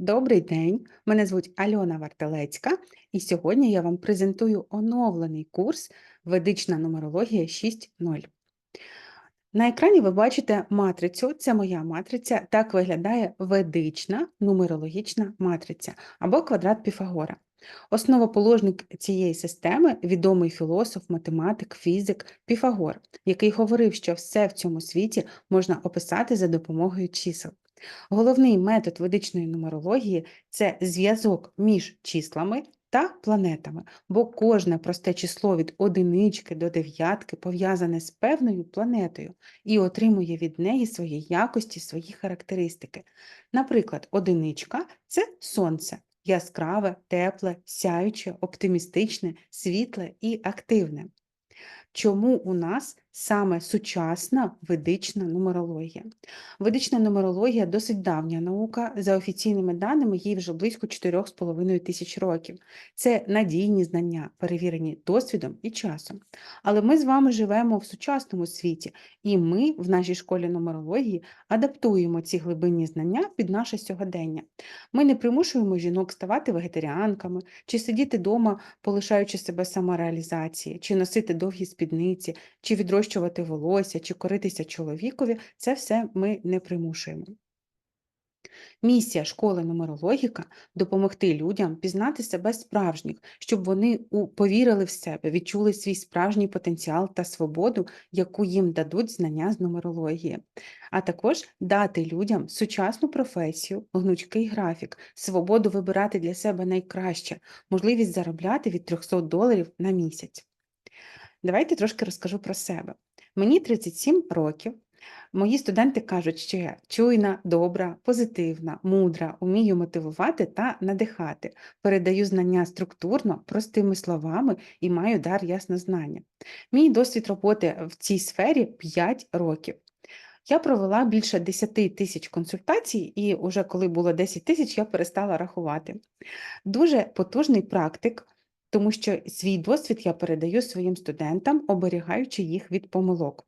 Добрий день, мене звуть Альона Вартелецька, і сьогодні я вам презентую оновлений курс Ведична нумерологія 6.0. На екрані ви бачите матрицю, це моя матриця, так виглядає ведична нумерологічна матриця або квадрат Піфагора. Основоположник цієї системи відомий філософ, математик, фізик Піфагор, який говорив, що все в цьому світі можна описати за допомогою чисел. Головний метод ведичної нумерології це зв'язок між числами та планетами, бо кожне просте число від одинички до дев'ятки пов'язане з певною планетою і отримує від неї свої якості, свої характеристики. Наприклад, одиничка це сонце, яскраве, тепле, сяюче, оптимістичне, світле і активне. Чому у нас саме сучасна ведична нумерологія? Ведична нумерологія досить давня наука. За офіційними даними, їй вже близько 4,5 тисяч років. Це надійні знання, перевірені досвідом і часом. Але ми з вами живемо в сучасному світі, і ми в нашій школі нумерології адаптуємо ці глибинні знання під наше сьогодення. Ми не примушуємо жінок ставати вегетаріанками, чи сидіти вдома, полишаючи себе самореалізації, чи носити довгі спідниці, чи відрощувати волосся, чи коритися чоловікові, це все ми не примушуємо. Місія школи нумерологіка допомогти людям пізнати себе справжніх, щоб вони повірили в себе, відчули свій справжній потенціал та свободу, яку їм дадуть знання з нумерології, а також дати людям сучасну професію, гнучкий графік, свободу вибирати для себе найкраще, можливість заробляти від 300 доларів на місяць. Давайте трошки розкажу про себе. Мені 37 років. Мої студенти кажуть, що я чуйна, добра, позитивна, мудра, умію мотивувати та надихати, передаю знання структурно, простими словами і маю дар яснознання. Мій досвід роботи в цій сфері 5 років. Я провела більше 10 тисяч консультацій, і вже коли було 10 тисяч, я перестала рахувати. Дуже потужний практик, тому що свій досвід я передаю своїм студентам, оберігаючи їх від помилок.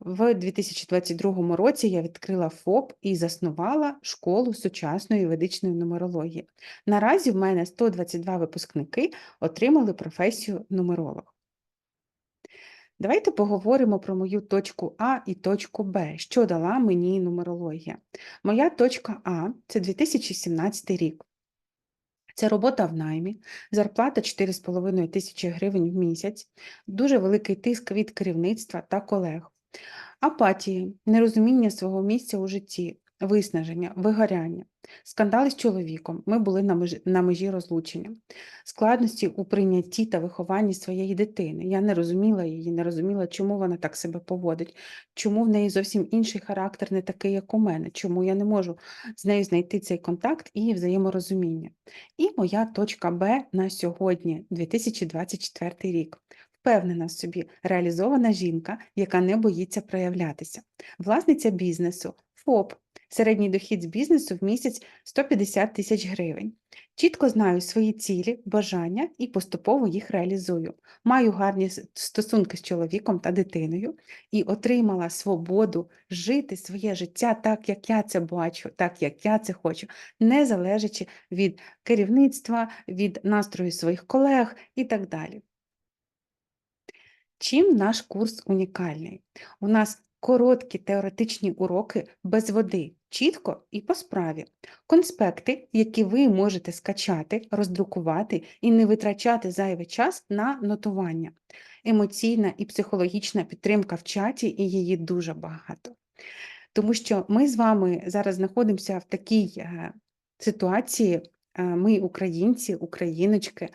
В 2022 році я відкрила ФОП і заснувала школу сучасної ведичної нумерології. Наразі в мене 122 випускники отримали професію нумеролог. Давайте поговоримо про мою точку А і точку Б, що дала мені нумерологія. Моя точка А це 2017 рік. Це робота в наймі, зарплата 4,5 тисячі гривень в місяць, дуже великий тиск від керівництва та колег. Апатії, нерозуміння свого місця у житті, виснаження, вигоряння, скандали з чоловіком, ми були на межі, на межі розлучення, складності у прийнятті та вихованні своєї дитини. Я не розуміла її, не розуміла, чому вона так себе поводить, чому в неї зовсім інший характер, не такий, як у мене, чому я не можу з нею знайти цей контакт і взаєморозуміння. І моя точка Б на сьогодні, 2024 рік впевнена в собі, реалізована жінка, яка не боїться проявлятися, власниця бізнесу, ФОП, середній дохід з бізнесу в місяць 150 тисяч гривень. Чітко знаю свої цілі, бажання і поступово їх реалізую. Маю гарні стосунки з чоловіком та дитиною і отримала свободу жити своє життя так, як я це бачу, так, як я це хочу, не залежачи від керівництва, від настрою своїх колег і так далі. Чим наш курс унікальний? У нас короткі теоретичні уроки без води, чітко і по справі. Конспекти, які ви можете скачати, роздрукувати і не витрачати зайвий час на нотування. Емоційна і психологічна підтримка в чаті, і її дуже багато. Тому що ми з вами зараз знаходимося в такій е, ситуації, е, ми, українці, україночки,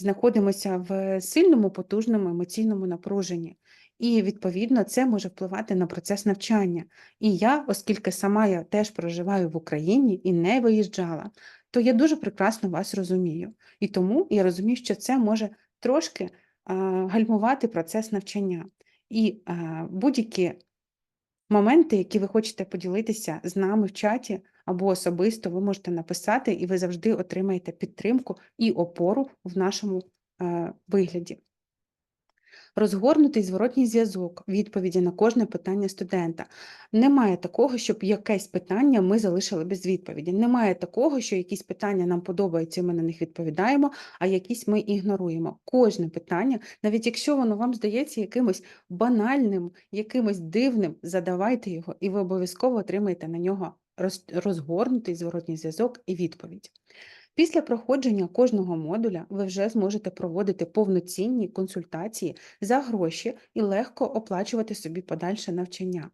знаходимося в сильному, потужному емоційному напруженні. І, відповідно, це може впливати на процес навчання. І я, оскільки сама я теж проживаю в Україні і не виїжджала, то я дуже прекрасно вас розумію. І тому я розумію, що це може трошки а, гальмувати процес навчання. І а, будь-які моменти, які ви хочете поділитися з нами в чаті або особисто, ви можете написати, і ви завжди отримаєте підтримку і опору в нашому е, вигляді. Розгорнутий зворотній зв'язок, відповіді на кожне питання студента. Немає такого, щоб якесь питання ми залишили без відповіді. Немає такого, що якісь питання нам подобаються, і ми на них відповідаємо, а якісь ми ігноруємо. Кожне питання, навіть якщо воно вам здається якимось банальним, якимось дивним, задавайте його, і ви обов'язково отримаєте на нього роз- розгорнутий зворотній зв'язок і відповідь. Після проходження кожного модуля ви вже зможете проводити повноцінні консультації за гроші і легко оплачувати собі подальше навчання.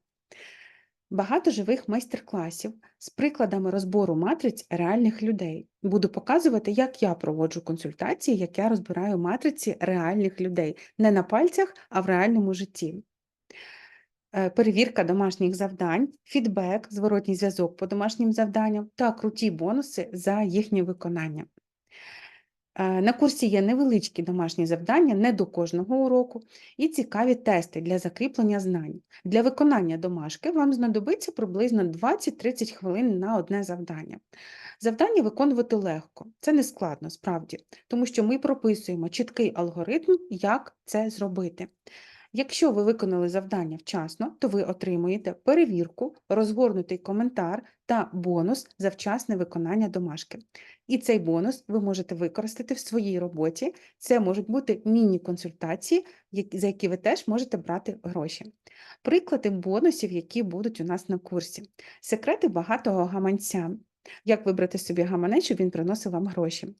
Багато живих майстер-класів з прикладами розбору матриць реальних людей. Буду показувати, як я проводжу консультації, як я розбираю матриці реальних людей. Не на пальцях, а в реальному житті. Е, Перевірка домашніх завдань, фідбек, зворотній зв'язок по домашнім завданням та круті бонуси за їхнє виконання. Е, На курсі є невеличкі домашні завдання не до кожного уроку і цікаві тести для закріплення знань. Для виконання домашки вам знадобиться приблизно 20-30 хвилин на одне завдання. Завдання виконувати легко, це не складно справді, тому що ми прописуємо чіткий алгоритм, як це зробити. Якщо ви виконали завдання вчасно, то ви отримуєте перевірку, розгорнутий коментар та бонус за вчасне виконання домашки. І цей бонус ви можете використати в своїй роботі. Це можуть бути міні-консультації, за які ви теж можете брати гроші. Приклади бонусів, які будуть у нас на курсі. Секрети багатого гаманця. Як вибрати собі гаманець, щоб він приносив вам гроші.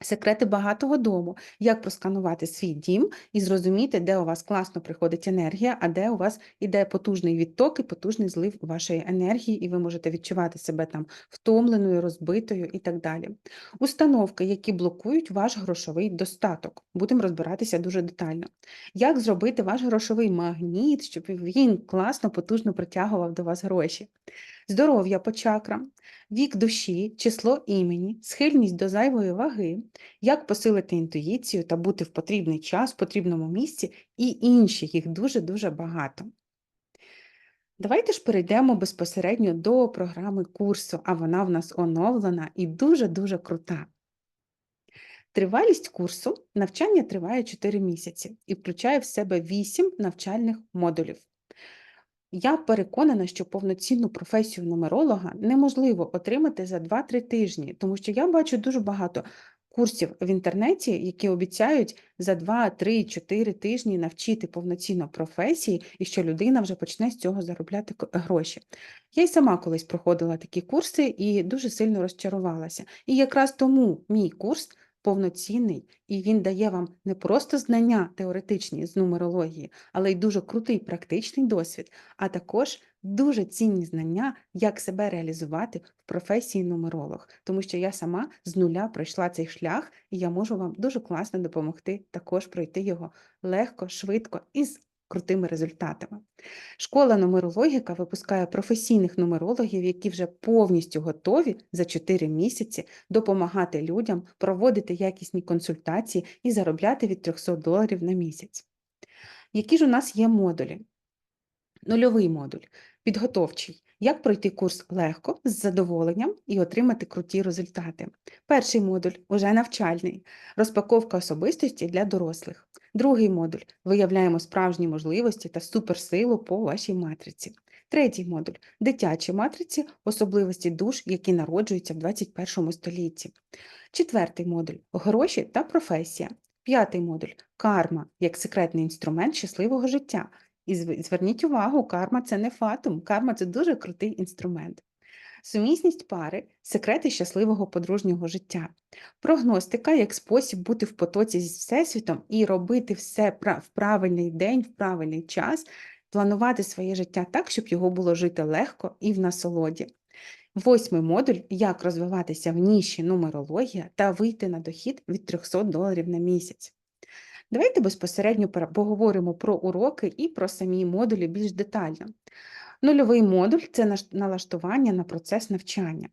Секрети багатого дому, як просканувати свій дім і зрозуміти, де у вас класно приходить енергія, а де у вас іде потужний відток і потужний злив вашої енергії, і ви можете відчувати себе там втомленою, розбитою і так далі. Установки, які блокують ваш грошовий достаток. Будемо розбиратися дуже детально. Як зробити ваш грошовий магніт, щоб він класно, потужно притягував до вас гроші? Здоров'я по чакрам, вік душі, число імені, схильність до зайвої ваги, як посилити інтуїцію та бути в потрібний час, в потрібному місці, і інші, їх дуже-дуже багато. Давайте ж перейдемо безпосередньо до програми курсу, а вона в нас оновлена і дуже-дуже крута. Тривалість курсу навчання триває 4 місяці і включає в себе 8 навчальних модулів. Я переконана, що повноцінну професію нумеролога неможливо отримати за 2-3 тижні, тому що я бачу дуже багато курсів в інтернеті, які обіцяють за 2, 3, 4 тижні навчити повноцінно професії, і що людина вже почне з цього заробляти гроші. Я й сама колись проходила такі курси і дуже сильно розчарувалася. І якраз тому мій курс повноцінний, і він дає вам не просто знання теоретичні з нумерології, але й дуже крутий практичний досвід, а також дуже цінні знання, як себе реалізувати в професії нумеролог, тому що я сама з нуля пройшла цей шлях, і я можу вам дуже класно допомогти також пройти його легко, швидко і з крутими результатами. Школа нумерологіка випускає професійних нумерологів, які вже повністю готові за 4 місяці допомагати людям проводити якісні консультації і заробляти від 300 доларів на місяць. Які ж у нас є модулі? Нульовий модуль підготовчий. Як пройти курс легко, з задоволенням і отримати круті результати. Перший модуль уже навчальний розпаковка особистості для дорослих. Другий модуль виявляємо справжні можливості та суперсилу по вашій матриці. Третій модуль дитячі матриці, особливості душ, які народжуються в 21 столітті. Четвертий модуль гроші та професія. П'ятий модуль карма як секретний інструмент щасливого життя. І зверніть увагу, карма це не фатум, карма це дуже крутий інструмент. Сумісність пари секрети щасливого подружнього життя. Прогностика як спосіб бути в потоці зі Всесвітом і робити все в правильний день, в правильний час, планувати своє життя так, щоб його було жити легко і в насолоді. Восьмий модуль як розвиватися в ніші нумерологія та вийти на дохід від 300 доларів на місяць. Давайте безпосередньо поговоримо про уроки і про самі модулі більш детально. Нульовий модуль це налаштування на процес навчання.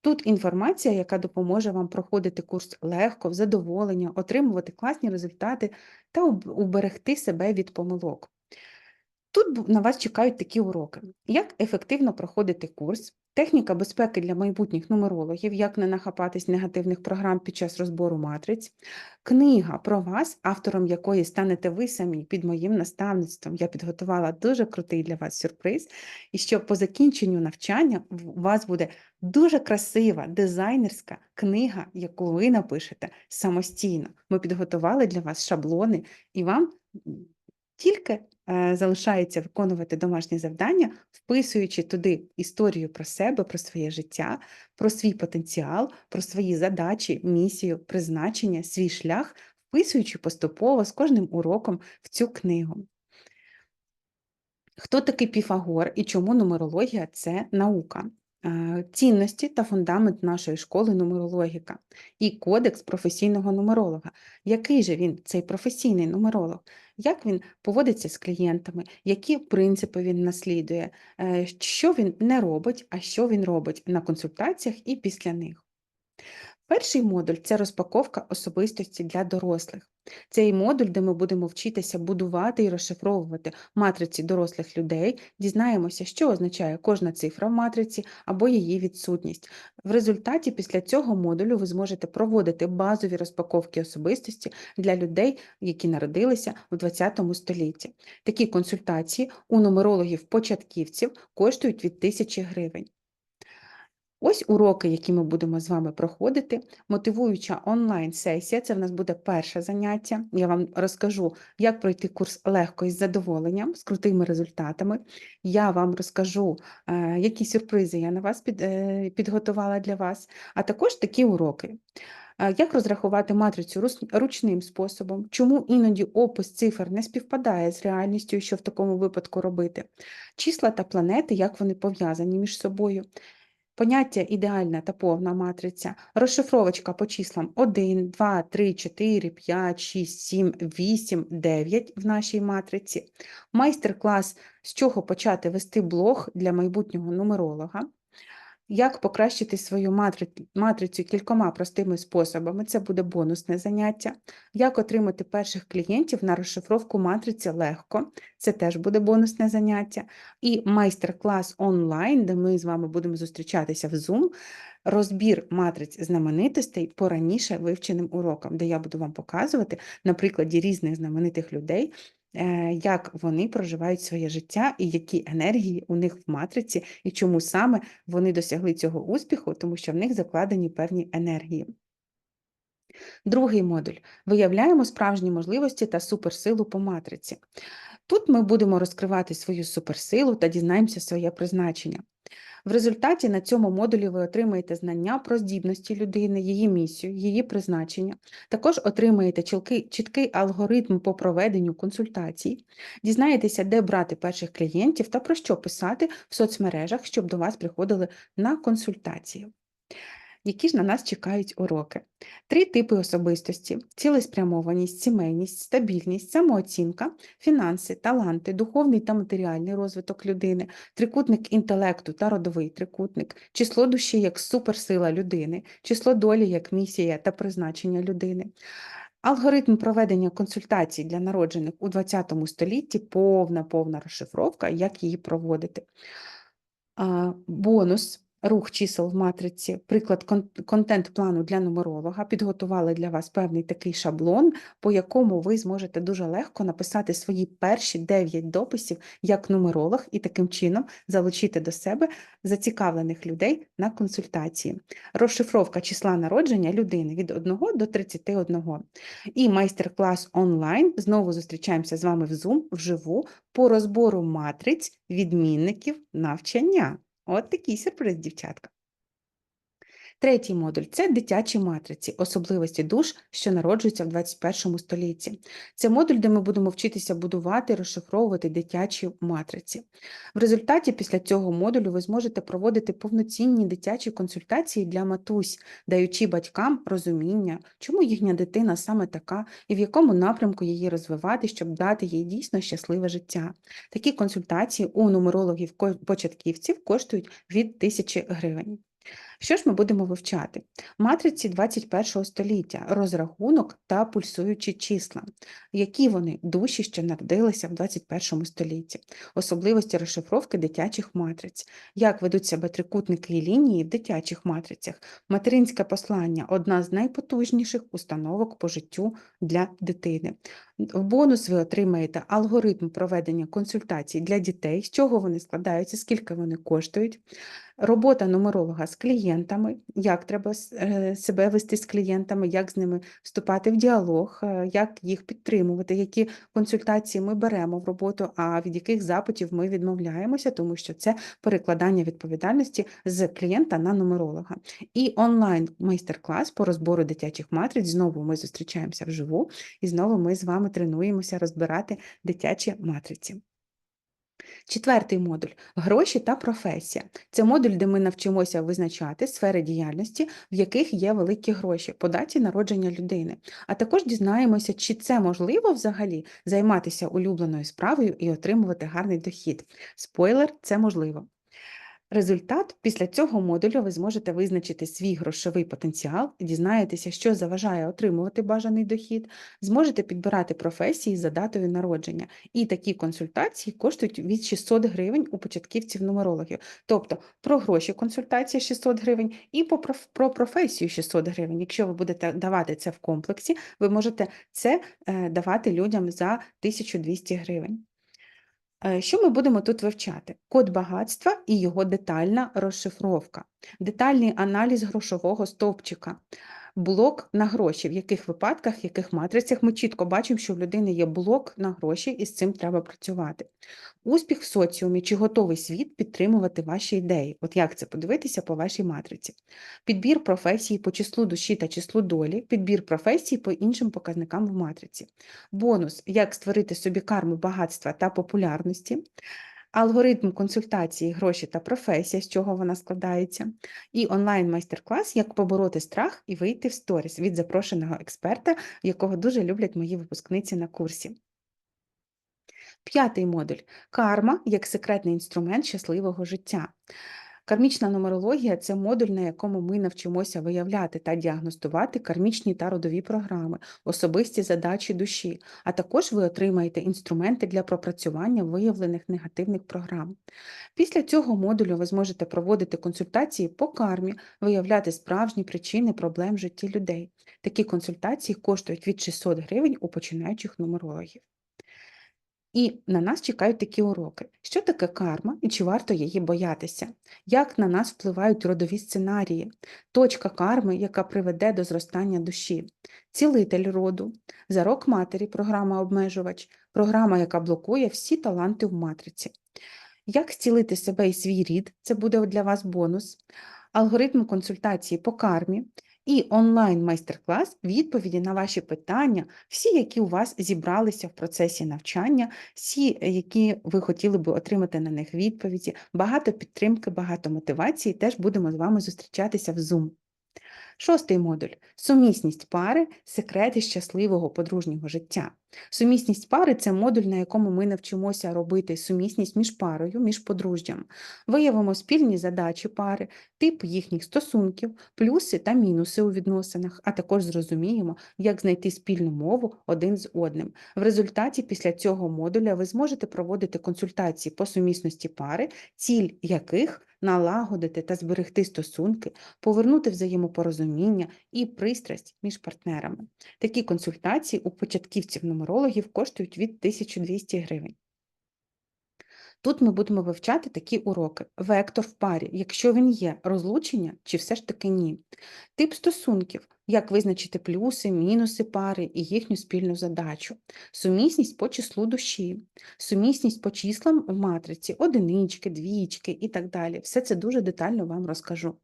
Тут інформація, яка допоможе вам проходити курс легко, в задоволення, отримувати класні результати та уберегти себе від помилок. Тут на вас чекають такі уроки: як ефективно проходити курс, техніка безпеки для майбутніх нумерологів, як не нахапатись негативних програм під час розбору матриць, книга про вас, автором якої станете ви самі під моїм наставництвом. Я підготувала дуже крутий для вас сюрприз. І що по закінченню навчання у вас буде дуже красива дизайнерська книга, яку ви напишете самостійно. Ми підготували для вас шаблони, і вам тільки е, залишається виконувати домашні завдання, вписуючи туди історію про себе, про своє життя, про свій потенціал, про свої задачі, місію, призначення, свій шлях, вписуючи поступово з кожним уроком в цю книгу. Хто такий Піфагор і чому нумерологія це наука? Е, Цінності та фундамент нашої школи нумерологіка і кодекс професійного нумеролога. Який же він, цей професійний нумеролог? Як він поводиться з клієнтами, які принципи він наслідує, е, що він не робить, а що він робить на консультаціях і після них? Перший модуль це розпаковка особистості для дорослих. Цей модуль, де ми будемо вчитися будувати і розшифровувати матриці дорослих людей, дізнаємося, що означає кожна цифра в матриці або її відсутність. В результаті після цього модулю ви зможете проводити базові розпаковки особистості для людей, які народилися в ХХ столітті. Такі консультації у нумерологів-початківців коштують від 1000 гривень. Ось уроки, які ми будемо з вами проходити. Мотивуюча онлайн-сесія це в нас буде перше заняття. Я вам розкажу, як пройти курс легко і з задоволенням, з крутими результатами. Я вам розкажу, е, які сюрпризи я на вас е, підготувала для вас, а також такі уроки. Е, Як розрахувати матрицю ручним способом? Чому іноді опис цифр не співпадає з реальністю, що в такому випадку робити? Числа та планети, як вони пов'язані між собою? Поняття ідеальна та повна матриця, розшифровочка по числам 1, 2, 3, 4, 5, 6, 7, 8, 9 в нашій матриці, майстер-клас, з чого почати вести блог для майбутнього нумеролога, як покращити свою матрицю кількома простими способами, це буде бонусне заняття. Як отримати перших клієнтів на розшифровку матриці легко, це теж буде бонусне заняття. І майстер-клас онлайн, де ми з вами будемо зустрічатися в Zoom, розбір матриць знаменитостей по раніше вивченим урокам, де я буду вам показувати на прикладі різних знаменитих людей, як вони проживають своє життя і які енергії у них в матриці, і чому саме вони досягли цього успіху, тому що в них закладені певні енергії. Другий модуль. Виявляємо справжні можливості та суперсилу по матриці. Тут ми будемо розкривати свою суперсилу та дізнаємося своє призначення. В результаті на цьому модулі ви отримаєте знання про здібності людини, її місію, її призначення. Також отримаєте чіткий, алгоритм по проведенню консультацій, дізнаєтеся, де брати перших клієнтів та про що писати в соцмережах, щоб до вас приходили на консультації. Які ж на нас чекають уроки? Три типи особистості: цілеспрямованість, сімейність, стабільність, самооцінка, фінанси, таланти, духовний та матеріальний розвиток людини, трикутник інтелекту та родовий трикутник, число душі як суперсила людини, число долі як місія та призначення людини. Алгоритм проведення консультацій для народжених у ХХ столітті повна повна розшифровка, як її проводити. Бонус рух чисел в матриці, приклад контент-плану для нумеролога. Підготували для вас певний такий шаблон, по якому ви зможете дуже легко написати свої перші 9 дописів як нумеролог і таким чином залучити до себе зацікавлених людей на консультації. Розшифровка числа народження людини від 1 до 31. І майстер-клас онлайн. Знову зустрічаємося з вами в Zoom вживу по розбору матриць відмінників навчання. От такий сюрприз, дівчатка. Третій модуль це дитячі матриці, особливості душ, що народжуються в 21 столітті. Це модуль, де ми будемо вчитися будувати розшифровувати дитячі матриці. В результаті після цього модулю ви зможете проводити повноцінні дитячі консультації для матусь, даючи батькам розуміння, чому їхня дитина саме така і в якому напрямку її розвивати, щоб дати їй дійсно щасливе життя. Такі консультації у нумерологів-початківців коштують від 1000 гривень. Що ж ми будемо вивчати? Матриці 21 століття, розрахунок та пульсуючі числа. Які вони душі, що народилися в 21 столітті, особливості розшифровки дитячих матриць, як ведуть себе трикутники і лінії в дитячих матрицях, материнське послання одна з найпотужніших установок по життю для дитини. В бонус ви отримаєте алгоритм проведення консультацій для дітей, з чого вони складаються, скільки вони коштують. Робота нумеролога з клієнтами, як треба е, себе вести з клієнтами, як з ними вступати в діалог, е, як їх підтримувати, які консультації ми беремо в роботу, а від яких запитів ми відмовляємося, тому що це перекладання відповідальності з клієнта на нумеролога. І онлайн майстер-клас по розбору дитячих матриць. Знову ми зустрічаємося вживу, і знову ми з вами тренуємося розбирати дитячі матриці. Четвертий модуль гроші та професія. Це модуль, де ми навчимося визначати сфери діяльності, в яких є великі гроші по даті народження людини. А також дізнаємося, чи це можливо взагалі займатися улюбленою справою і отримувати гарний дохід. Спойлер, це можливо. Результат після цього модулю ви зможете визначити свій грошовий потенціал, дізнаєтеся, що заважає отримувати бажаний дохід, зможете підбирати професії за датою народження. І такі консультації коштують від 600 гривень у початківців нумерологів. Тобто про гроші консультація 600 гривень і про професію 600 гривень. Якщо ви будете давати це в комплексі, ви можете це е, давати людям за 1200 гривень. Е, що ми будемо тут вивчати? Код багатства і його детальна розшифровка, детальний аналіз грошового стовпчика, блок на гроші, в яких випадках, в яких матрицях ми чітко бачимо, що в людини є блок на гроші, і з цим треба працювати. Успіх в соціумі чи готовий світ підтримувати ваші ідеї. От як це подивитися по вашій матриці. Підбір професії по числу душі та числу долі, підбір професії по іншим показникам в матриці. Бонус, як створити собі карму багатства та популярності. Алгоритм консультації, гроші та професія, з чого вона складається, і онлайн-майстер-клас, як побороти страх і вийти в сторіс від запрошеного експерта, якого дуже люблять мої випускниці на курсі. П'ятий модуль карма як секретний інструмент щасливого життя. Кармічна нумерологія це модуль, на якому ми навчимося виявляти та діагностувати кармічні та родові програми, особисті задачі душі, а також ви отримаєте інструменти для пропрацювання виявлених негативних програм. Після цього модулю ви зможете проводити консультації по кармі, виявляти справжні причини проблем в житті людей. Такі консультації коштують від 600 гривень у починаючих нумерологів. І на нас чекають такі уроки. Що таке карма і чи варто її боятися? Як на нас впливають родові сценарії, точка карми, яка приведе до зростання душі, цілитель роду, зарок матері, програма обмежувач, програма, яка блокує всі таланти в матриці. Як зцілити себе і свій рід, це буде для вас бонус, алгоритм консультації по кармі, і онлайн-майстер-клас відповіді на ваші питання, всі, які у вас зібралися в процесі навчання, всі, які ви хотіли би отримати на них відповіді, багато підтримки, багато мотивації, теж будемо з вами зустрічатися в Zoom. Шостий модуль сумісність пари, секрети щасливого подружнього життя. Сумісність пари це модуль, на якому ми навчимося робити сумісність між парою, між подружжям. Виявимо спільні задачі пари, тип їхніх стосунків, плюси та мінуси у відносинах, а також зрозуміємо, як знайти спільну мову один з одним. В результаті після цього модуля ви зможете проводити консультації по сумісності пари, ціль яких налагодити та зберегти стосунки, повернути взаємопорозуміння і пристрасть між партнерами. Такі консультації у початківців нумерологів коштують від 1200 гривень. Тут ми будемо вивчати такі уроки: вектор в парі, якщо він є, розлучення чи все ж таки ні. Тип стосунків, як визначити плюси, мінуси пари і їхню спільну задачу, сумісність по числу душі, сумісність по числам в матриці, одинички, двічки і так далі. Все це дуже детально вам розкажу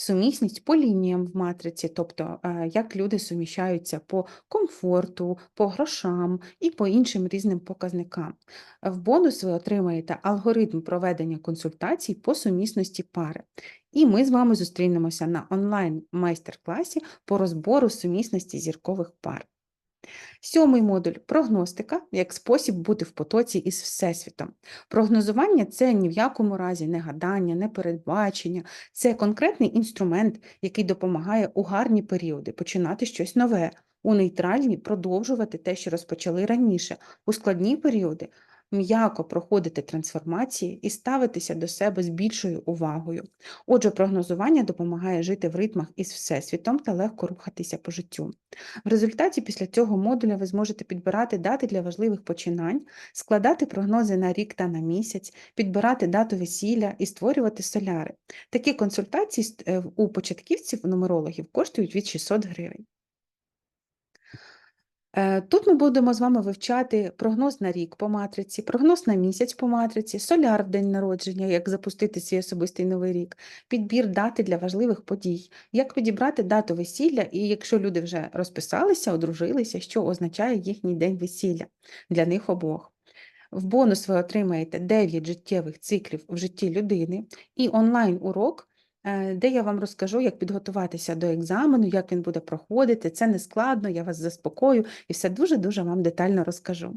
сумісність по лініям в матриці, тобто е, як люди суміщаються по комфорту, по грошам і по іншим різним показникам. В бонус ви отримаєте алгоритм проведення консультацій по сумісності пари. І ми з вами зустрінемося на онлайн майстер-класі по розбору сумісності зіркових пар. Сьомий модуль прогностика як спосіб бути в потоці із Всесвітом. Прогнозування це ні в якому разі не гадання, не передбачення, це конкретний інструмент, який допомагає у гарні періоди починати щось нове, у нейтральні продовжувати те, що розпочали раніше, у складні періоди м'яко проходити трансформації і ставитися до себе з більшою увагою. Отже, прогнозування допомагає жити в ритмах із Всесвітом та легко рухатися по життю. В результаті після цього модуля ви зможете підбирати дати для важливих починань, складати прогнози на рік та на місяць, підбирати дату весілля і створювати соляри. Такі консультації е, у початківців нумерологів коштують від 600 гривень. Е, тут ми будемо з вами вивчати прогноз на рік по матриці, прогноз на місяць по матриці, соляр в день народження, як запустити свій особистий новий рік, підбір дати для важливих подій, як підібрати дату весілля, і якщо люди вже розписалися, одружилися, що означає їхній день весілля для них обох. В бонус ви отримаєте 9 життєвих циклів в житті людини і онлайн-урок де я вам розкажу, як підготуватися до екзамену, як він буде проходити. Це не складно, я вас заспокою і все дуже-дуже вам детально розкажу.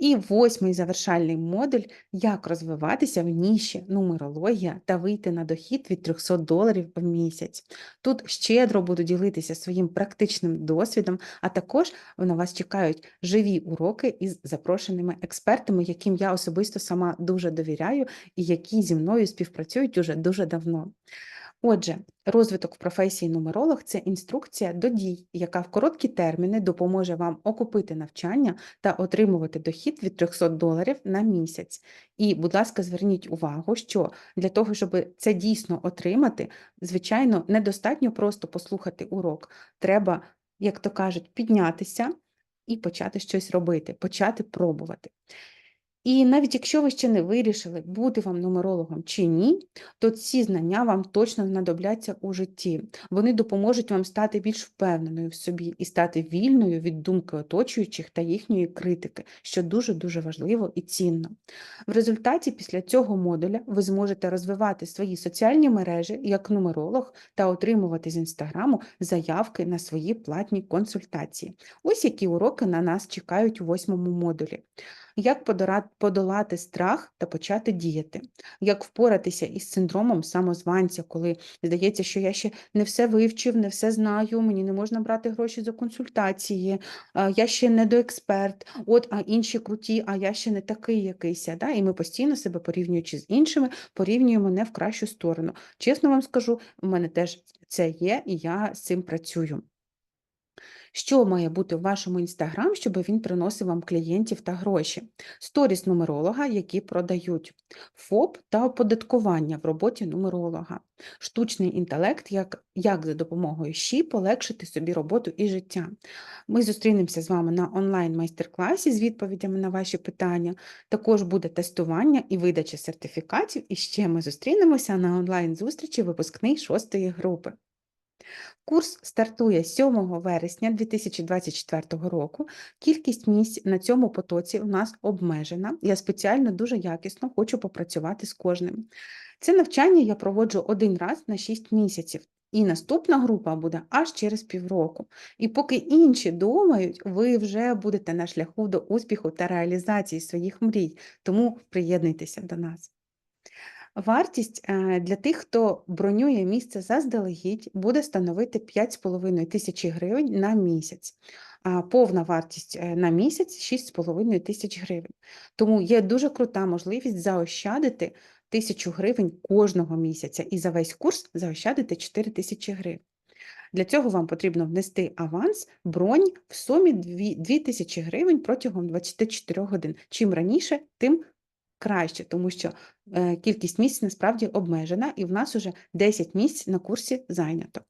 І восьмий завершальний модуль як розвиватися в ніші нумерологія та вийти на дохід від 300 доларів в місяць. Тут щедро буду ділитися своїм практичним досвідом, а також на вас чекають живі уроки із запрошеними експертами, яким я особисто сама дуже довіряю і які зі мною співпрацюють уже дуже давно. Отже, розвиток в професії нумеролог це інструкція до дій, яка в короткі терміни допоможе вам окупити навчання та отримувати дохід від 300 доларів на місяць. І, будь ласка, зверніть увагу, що для того, щоб це дійсно отримати, звичайно, недостатньо просто послухати урок. Треба, як то кажуть, піднятися і почати щось робити, почати пробувати. І навіть якщо ви ще не вирішили, бути вам нумерологом чи ні, то ці знання вам точно знадобляться у житті. Вони допоможуть вам стати більш впевненою в собі і стати вільною від думки оточуючих та їхньої критики, що дуже-дуже важливо і цінно. В результаті після цього модуля ви зможете розвивати свої соціальні мережі як нумеролог та отримувати з інстаграму заявки на свої платні консультації. Ось які уроки на нас чекають у восьмому модулі як подолати страх та почати діяти, як впоратися із синдромом самозванця, коли здається, що я ще не все вивчив, не все знаю, мені не можна брати гроші за консультації, я ще не доексперт, от, а інші круті, а я ще не такий якийсь. Да? І ми постійно себе порівнюючи з іншими, порівнюємо не в кращу сторону. Чесно вам скажу, у мене теж це є, і я з цим працюю. Що має бути в вашому інстаграм, щоб він приносив вам клієнтів та гроші? Сторіс нумеролога, які продають, ФОП та оподаткування в роботі нумеролога, штучний інтелект, як як за допомогою ЩІ полегшити собі роботу і життя. Ми зустрінемося з вами на онлайн-майстер-класі з відповідями на ваші питання. Також буде тестування і видача сертифікатів, і ще ми зустрінемося на онлайн-зустрічі випускний шостої групи. Курс стартує 7 вересня 2024 року. Кількість місць на цьому потоці у нас обмежена. Я спеціально дуже якісно хочу попрацювати з кожним. Це навчання я проводжу один раз на 6 місяців. І наступна група буде аж через півроку. І поки інші думають, ви вже будете на шляху до успіху та реалізації своїх мрій. Тому приєднуйтеся до нас. Вартість е, для тих, хто бронює місце заздалегідь, буде становити 5,5 тисячі гривень на місяць. А повна вартість е, на місяць 6,5 тисяч гривень. Тому є дуже крута можливість заощадити тисячу гривень кожного місяця і за весь курс заощадити 4 тисячі гривень. Для цього вам потрібно внести аванс, бронь в сумі 2 тисячі гривень протягом 24 годин. Чим раніше, тим краще, тому що е, кількість місць насправді обмежена, і в нас уже 10 місць на курсі зайнято.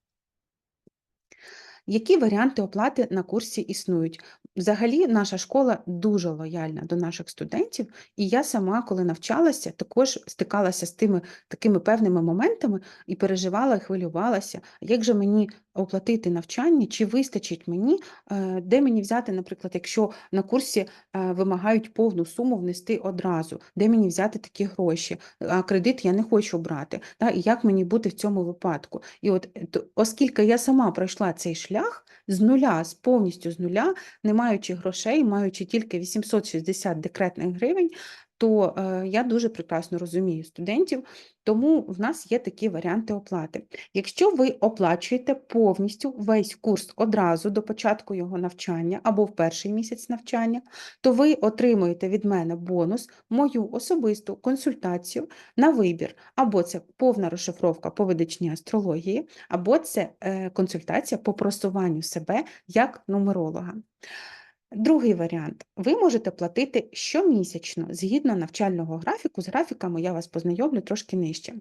Які варіанти оплати на курсі існують? Взагалі, наша школа дуже лояльна до наших студентів, і я сама, коли навчалася, також стикалася з тими такими певними моментами і переживала, і хвилювалася, як же мені оплатити навчання, чи вистачить мені, е, де мені взяти, наприклад, якщо на курсі е, вимагають повну суму внести одразу, де мені взяти такі гроші, а кредит я не хочу брати. Та, і як мені бути в цьому випадку? І от е, оскільки я сама пройшла цей шлях з нуля, з повністю з нуля, не маючи грошей, маючи тільки 860 декретних гривень, то е, я дуже прекрасно розумію студентів, тому в нас є такі варіанти оплати. Якщо ви оплачуєте повністю весь курс одразу до початку його навчання або в перший місяць навчання, то ви отримуєте від мене бонус, мою особисту консультацію на вибір, або це повна розшифровка по ведичній астрології, або це е, консультація по просуванню себе як нумеролога. Другий варіант. Ви можете платити щомісячно згідно навчального графіку. З графіками я вас познайомлю трошки нижче.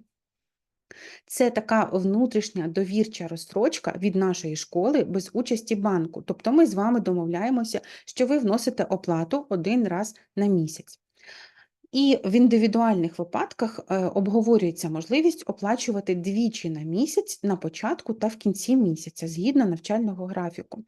Це така внутрішня довірча розстрочка від нашої школи без участі банку. Тобто ми з вами домовляємося, що ви вносите оплату один раз на місяць. І в індивідуальних випадках е, обговорюється можливість оплачувати двічі на місяць на початку та в кінці місяця згідно навчального графіку.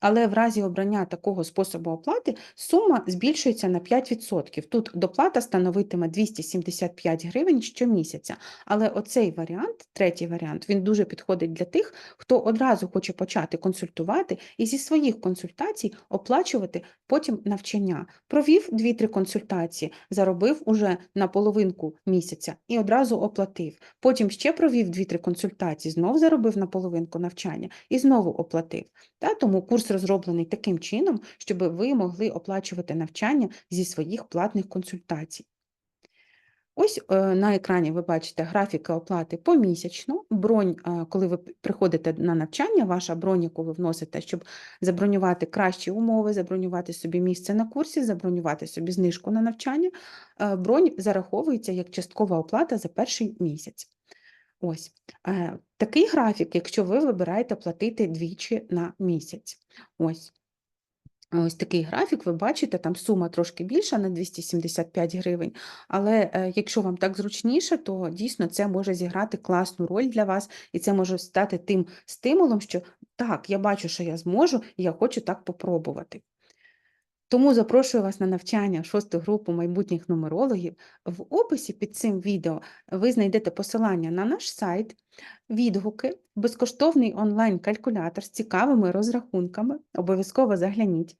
Але в разі обрання такого способу оплати сума збільшується на 5%. Тут доплата становитиме 275 гривень щомісяця. Але оцей варіант, третій варіант, він дуже підходить для тих, хто одразу хоче почати консультувати і зі своїх консультацій оплачувати потім навчання. Провів 2-3 консультації, заробив уже на половинку місяця і одразу оплатив. Потім ще провів 2-3 консультації, знов заробив на половинку навчання і знову оплатив. Та, тому курс розроблений таким чином, щоб ви могли оплачувати навчання зі своїх платних консультацій. Ось е, на екрані ви бачите графіки оплати помісячно. Бронь, е, коли ви приходите на навчання, ваша бронь, яку ви вносите, щоб забронювати кращі умови, забронювати собі місце на курсі, забронювати собі знижку на навчання, е, бронь зараховується як часткова оплата за перший місяць. Ось такий графік, якщо ви вибираєте платити двічі на місяць. Ось. Ось такий графік, ви бачите, там сума трошки більша на 275 гривень, але е, якщо вам так зручніше, то дійсно це може зіграти класну роль для вас, і це може стати тим стимулом, що так, я бачу, що я зможу, і я хочу так попробувати. Тому запрошую вас на навчання в шосту групу майбутніх нумерологів. В описі під цим відео ви знайдете посилання на наш сайт, відгуки, безкоштовний онлайн-калькулятор з цікавими розрахунками. Обов'язково загляніть.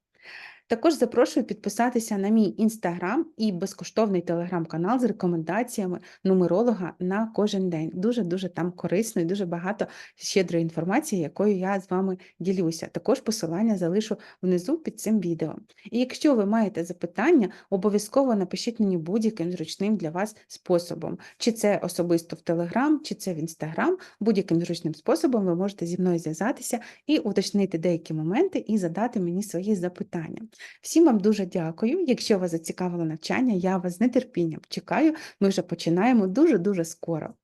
Також запрошую підписатися на мій інстаграм і безкоштовний телеграм-канал з рекомендаціями нумеролога на кожен день. Дуже-дуже там корисно і дуже багато щедрої інформації, якою я з вами ділюся. Також посилання залишу внизу під цим відео. І якщо ви маєте запитання, обов'язково напишіть мені будь-яким зручним для вас способом. Чи це особисто в Телеграм, чи це в Інстаграм. Будь-яким зручним способом ви можете зі мною зв'язатися і уточнити деякі моменти і задати мені свої запитання. Всім вам дуже дякую. Якщо вас зацікавило навчання, я вас з нетерпінням чекаю. Ми вже починаємо дуже-дуже скоро.